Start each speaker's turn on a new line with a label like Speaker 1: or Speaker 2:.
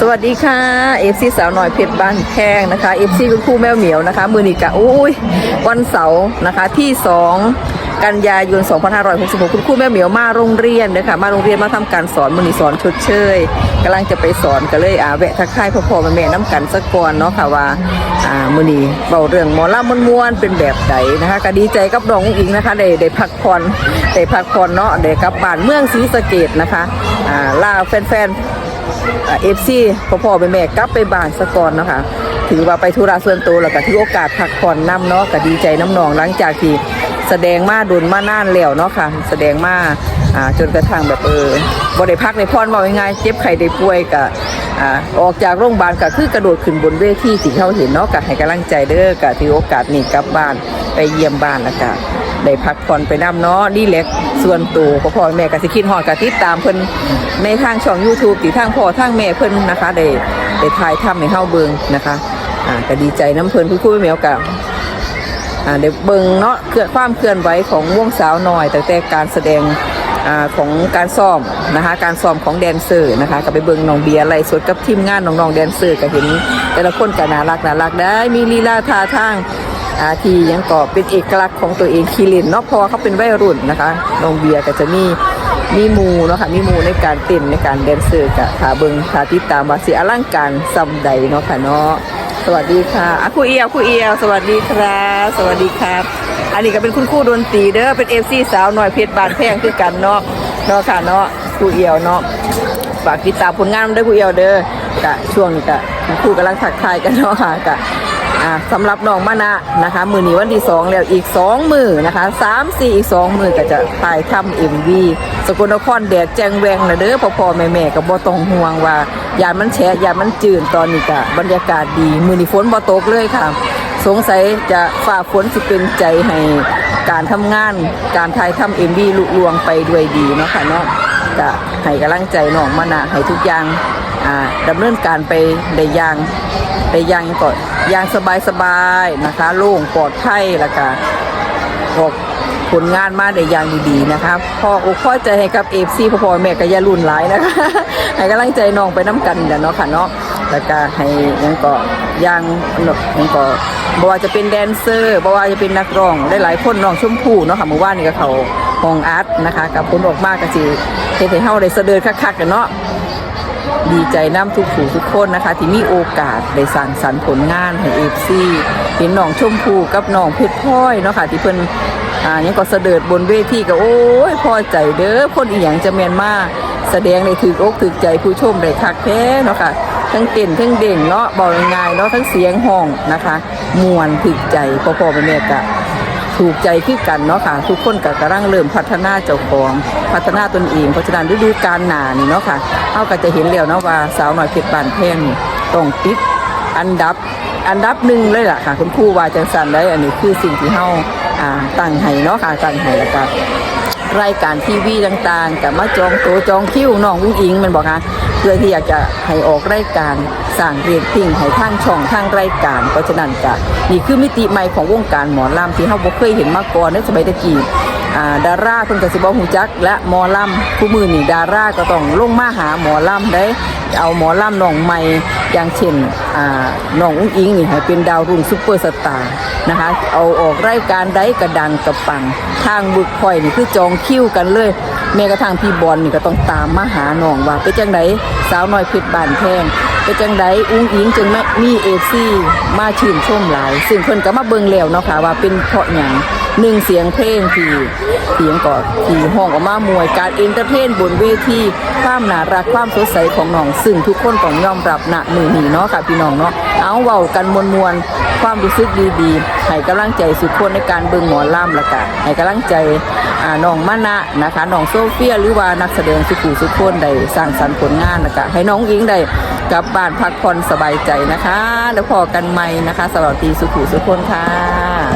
Speaker 1: สวัสดีค่ะ FC สาวหน่อยเพชรบ้านแพงนะคะ FC คุณครูแมวเหมียวนะคะ มือนิกะอุ้ยวันเสาร์นะคะที่2กันยายน 2566 คุณครูแม่เหมียวมาโรงเรียนนะคะมาโรงเรียนมาทำการสอนมือนีสอนชดเชยกำลังจะไปสอนก็เลยอาแวะทักทายพ่อพ่อแม่แม่น้ำกันสักก่อนเนาะค่ะว่าอ่ามือนีเบาเรื่องหมอลำม้วนเป็นแบบไหนนะคะก็ดีใจกับน้องอิงนะคะได้ได้พักผ่อนได้พักผ่อนเนาะได้กลับบ้านเมืองศรีสะเกดนะคะอ่าลาแฟนๆ เอฟซีพ่อพ่อแม่แม่กลับไปบ้านสะก่อนเนาะคะถือว่าไปธุระส่วนตัวแล้วก็ถือโอกาสพักผ่อนน้ำเนาะก็ดีใจน้ำนองหลังจากที่แสดงมาดุนมานานแล้วเนาะค่ะ แสดงมาอ่าจนกระทั่งแบบเออบ่ได้พักในพรว่าง่ายๆเจ็บไข้ได้ป่วยก็อ่าออกจากโรงพยาบาลก็คือกระโดดขึ้นบนเวทีที่เขาเห็นเนาะก็ให้กำลังใจเด้อก็ถือโอกาสนี้กลับบ้านไปเยี่ยมบ้านแล้วก็ ได้พักผ่อนไปน้ำเนาะดีเล็กส่วนตัวพ่อพ่อแม่ก็สิคิดฮอดก็ติดตามเพิ่นในทางช่อง YouTube ที่ทางพ่อทางแม่เพิ่นนะคะได้ได้ถ่ายทำให้เฮาเบิ่งนะคะอ่าก็ดีใจน้ำเพิ่นคุณครูแม่ก็อ่าเดี๋ยวเบิ่งเนาะเคลื่อนความเคลื่อนไหวของวงสาวน้อยแต่แต่การแสดงอ่าของการซ้อมนะคะการซ้อมของแดนเซอร์นะคะก็ไปเบิ่งน้องเบียร์ไล่สดกับทีมงานน้องๆแดนเซอร์ก็เห็นแต่ละคนก็น่ารักน่ารักได้มีลีลาท่าทาง ที่ยังก็เป็นเอกลักษณ์ของตัวเองคีรินเนาะเพราะว่าเขาเป็นวัยรุ่นนะคะน้องเบียร์ก็จะมีมีมูเนาะค่ะมีมูในการเต้นในการแดนเซอร์กับขาเบิงขาติดตามว่าสิอลังการซำใดเนาะค่ะเนาะสวัสดีค่ะอะครูเอียวครูเอียวสวัสดีครับสวัสดีครับ อันนี้ก็เป็นคุณครูดนตรีเด้อเป็นเอฟซีสาวหน่อยเพชรบานแพงคือกันเนาะเนาะค่ะเนาะครูเอียวเนาะฝากติดตามผลงานด้อครูเอียวเด้อกะช่วงนี้กะคุณครูกำลังทักทายกันเนาะค่ะกะ อ่าสำหรับน้องมานะนะคะ มือนี้วันที่สองแล้วอีกสองมือนะคะสามสี่อีกสองมือก็จะถ่ายทำเอ็มวีสกลนครแดดแจงแวงนะเด้อพ่อพ่อแม่แม่ก็บ่ต้องห่วงว่ายามันแฉะยามันจืดตอนนี้ก็บรรยากาศดี มือนี้ฝนบ่ตกเลยค่ะ สงสัยจะฝ่าฝนสิเป็นใจให้การทำงาน การถ่ายทำเอ็มวีลุล่วงไปด้วยดีเนาะค่ะเนาะ ก็ให้กำลังใจน้องมานะให้ทุกอย่างอ่าดำเนินการไปได้อย่างได้อย่างก่อนอย่างสบายสบายๆนะคะโล่งปลอดภัยแล้วก็ออกผลงานมาได้อย่างดีๆนะคะพ่ออกพ่อใจให้กับเอฟซีพ่อพ่อแม่ก็อย่ารุ่นหลายนะคะให้กำลังใจน้องไปน้ำกันเดี๋ยวเนาะค่ะเนาะแล้วก็ให้ยังก็ยังยังก็บ่ว่าจะเป็นแดนเซอร์บ่ว่าจะเป็นนักร้องได้หลายคนน้องชมพู่เนาะค่ะเมื่อวานนี้ก็เขาห้องอาร์ตนะคะกับผลออกมาก็สิเฮ็ดให้เฮาได้เสด็จคักๆกันเนาะดีใจน้ำทุกผู้ทุกคนนะคะ ที่มีโอกาสได้สร้างสรรค์ผลงานให้เอฟซีเห็นน้องชมพูกับน้องเพชรพลอยเนาะค่ะที่เพิ่นอ่ายังก็เสด็จบนเวทีก็โอ้ยพอใจเด้อคนอีหยังจะแม่นมาแสดงในถืออกถือใจผู้ชมได้คักแท้เนาะค่ะทั้งเต้นทั้งเด่งเนาะบอกง่ายๆเนาะทั้งเสียงห้องนะคะมวนถึกใจพ่อๆแม่กะ ถูกใจขึ้นกันเนาะค่ะ ทุกคนกับกระร่างเริ่มพัฒนาเจ้าของพัฒนาตนเองเพราะฉะนั้นฤดูกาลหนานี่เนาะค่ะเอาก็จะเห็นแล้วเนาะว่าสาวหน่อยเพชรบานแพงต้องติดอันดับอันดับหนึ่งเลยล่ะค่ะ คุณครูว่าจังสันได้อันนี้คือสิ่งที่เฮาอ่าตั้งให้เนาะค่ะตั้งให้แล้วก็ รายการทีวีต่างๆกับมาจองโตวจองคิวน้องวุ้งอิงมันบอกนะเพื่อที่อยากจะให้ออกรายการสร้างเรียนทิ้งให้ทางช่องทางรายการเพราะฉะนั้นกะนี่คือมิติใหม่ของวงการหมอลำที่เฮาบ่เคยเห็นมาก่อนในสมัยตะกี้ ดาราเพิ่นก็สิบ่ฮู้จัก และหมอลำผู้มือนี่ดาราก็ต้องลงมาหาหมอลำได้เอาหมอลำน้องใหม่อย่างเช่นน้องอุ้งอิงนี่ให้เป็นดาวรุ่งซุปเปอร์สตาร์นะคะเอาออกรายการใดกระดังกระปัง ทางบึกคอยนี่คือจองคิวกันเลยแม้กระทั่งพี่บอลนี่ก็ต้องตามมาหาน้องว่าเป็นจังไดสาวน้อยเพชรบานแพงเป็นจังไดอุ้งอิงจึงแม่มีเอฟซีมาชื่นชมหลาย ซึ่งเพิ่นก็มาเบิ่งแล้วเนาะค่ะว่าเป็นเพราะหยัง หนึ่งเสียงเพลงที่เสียงก่อนที่ห้องออกมามวยการเอนเตอร์เทนบนเวทีความน่ารักความสดใสของน้อง ซึ่งทุกคนต้องยอมรับณมือนี้เนาะค่ะพี่น้องเนาะเอาเว้ากันมวลๆความรู้สึกดีๆให้กำลังใจสุดคนในการเบิ่งหมอลำและกันให้กำลังใจอ่าน้องมานะนะคะน้องโซเฟียหรือว่านักแสดงสุขุสุขคนได้สร้างสรรค์ผลงานและกันให้น้องอิงได้กลับบ้านพักผ่อนสบายใจนะคะ แล้วพอกันใหม่นะคะสวัสดีสุขุสุขคนค่ะ